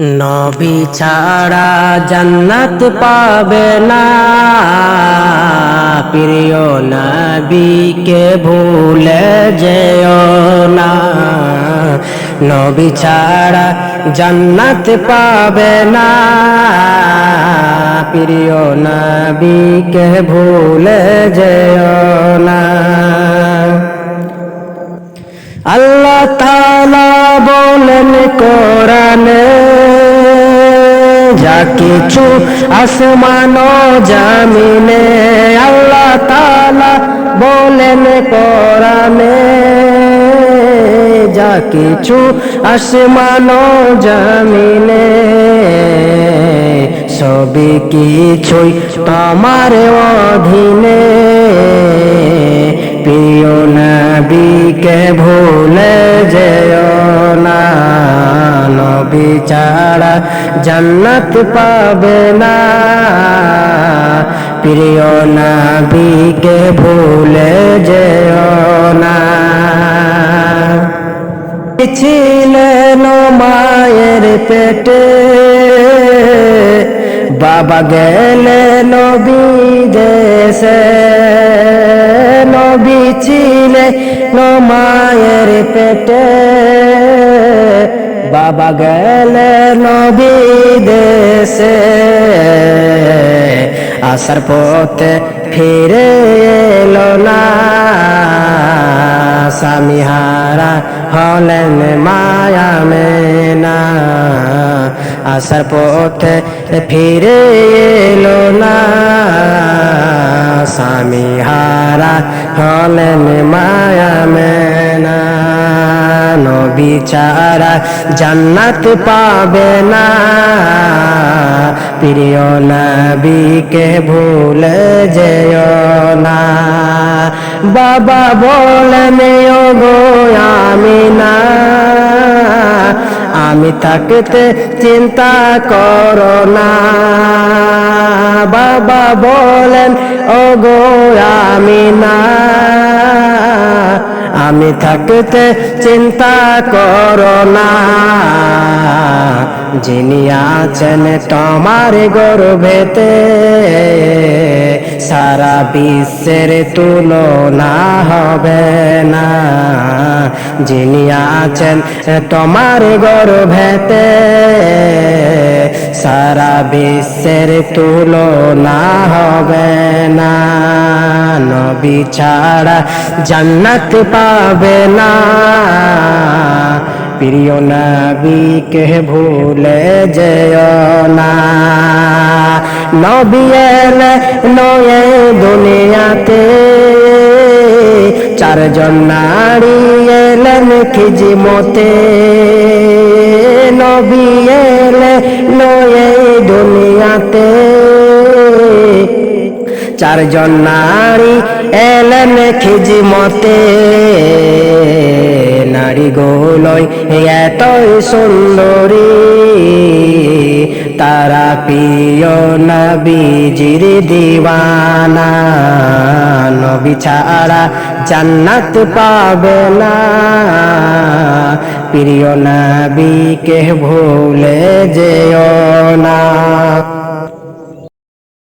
নবী ছাড়া জান্নাত পাবে না। প্রিয় নবীকে ভুলে যেও না। নবী ছাড়া জান্নাত পাবে না। প্রিয় নবীকে ভুলে যেও না। আল্লাহ তাআলা কিছু আসমান জামিনে আল্লাহ তাআলা বলেন কোরআনে যা কিছু আসমান জামিনে, সবই কিছুই তোমার অধীনে। প্রিয় নবীকে ভুলে যেও নবী জান্নাত পাবে না। প্রিয় নবীকে ভুলে যেও না। ছিলেন মায়ের পেটে, বাবা গেলে নবী দেশে। নবী ছিলে মায়ের পেটে। বাবা গেলে নবী দেশে আসার পথে ফিরে এলো না স্বামীহারা হলেন মায়া মেনা আসার পথে ফিরে এলো না স্বামীহারা হলেন মায়া ছাড়া জান্নাত পাবে না। প্রিয় নবীকে ভুলে যেও না। বাবা বলেন ও গো আমি না আমি থাকতে চিন্তা করো না। বাবা বলেন ও গো আমি না আমি থাকতে চিন্তা করো না। যিনি আছেন তোমার গর্ভেতে, সারা বিশ্বের তুলনা হবে না। যিনি আছেন তোমার গর্ভেতে, সারা বিশ্বের তুলনা হবে না। নবী ছাড়া জান্নাত পাবে না। প্রিয় নবীকে ভুলে যেও না। নবী এলে নয়ে দুনিয়াতে। চারজন নারী এলেন খিজিমতে। নবী চারজন নারী এলেন খিজিমতে। নারী গোলই এতই সুন্দরী। তারা প্রিয় নবীজির দিওয়ানা নবী ছাড়া জান্নাত পাবে না। প্রিয় নবীকে ভুলে যেও না।